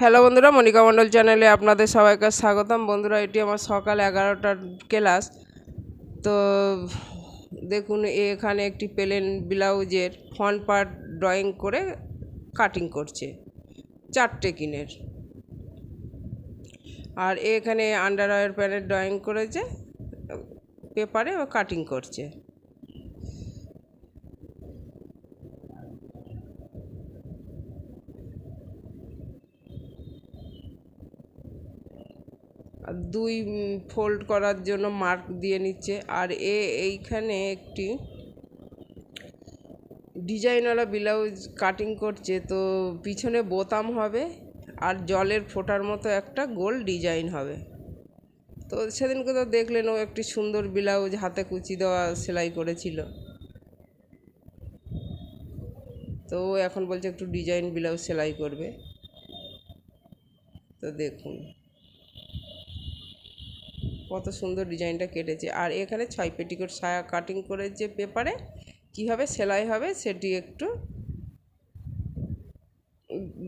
Hello বন্ধুরা, মনিকা মণ্ডল চ্যানেলে আপনাদের সবাইকে স্বাগতম। বন্ধুরা, এটি আমার সকাল এগারোটার ক্লাস তো দেখুন, এখানে একটি প্লেন ব্লাউজের ফ্রন্ট পার্ট ড্রয়িং করে কাটিং করছে। চারটে কিনের। আর এখানে আন্ডারওয়্যার প্যান্টের ড্রয়িং করেছে। পেপারে ও কাটিং করছে। দুই ফোল্ড করার জন্য মার্ক দিয়ে নিচ্ছে। আর এ এইখানে একটি ডিজাইনওয়ালা ব্লাউজ কাটিং করছে, তো পিছনে বোতাম হবে আর জলের ফোঁটার মতো একটা গোল ডিজাইন হবে। তো সেদিনকে তো দেখলেন ও একটি সুন্দর ব্লাউজ হাতে কুচি দেওয়া সেলাই করেছিল। তো ও এখন বলছে একটু ডিজাইন ব্লাউজ সেলাই করবে। তো দেখুন। কত সুন্দর ডিজাইনটা কেটেছে। আর এখানে ছয় পেটিকোট সায়া কাটিং করে যে পেপারে কীভাবে সেলাই হবে সেটি একটু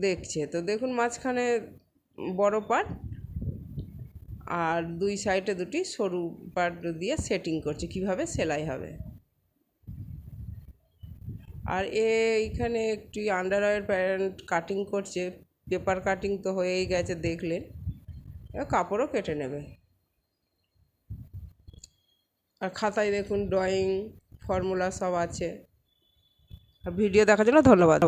দেখছে। তো দেখুন মাঝখানে বড় পার্ট আর দুই সাইডে দুটি সরু পার্ট দিয়ে সেটিং করছে কীভাবে সেলাই হবে। আর এইখানে একটি আন্ডারওয়্যার প্যান্ট কাটিং করছে। পেপার কাটিং তো হয়েই গেছে দেখলেন। কাপড়ও কেটে নেবে। আর খাতায় দেখুন ড্রয়িং ফর্মুলা সব আছে। আর ভিডিও দেখার জন্য ধন্যবাদ।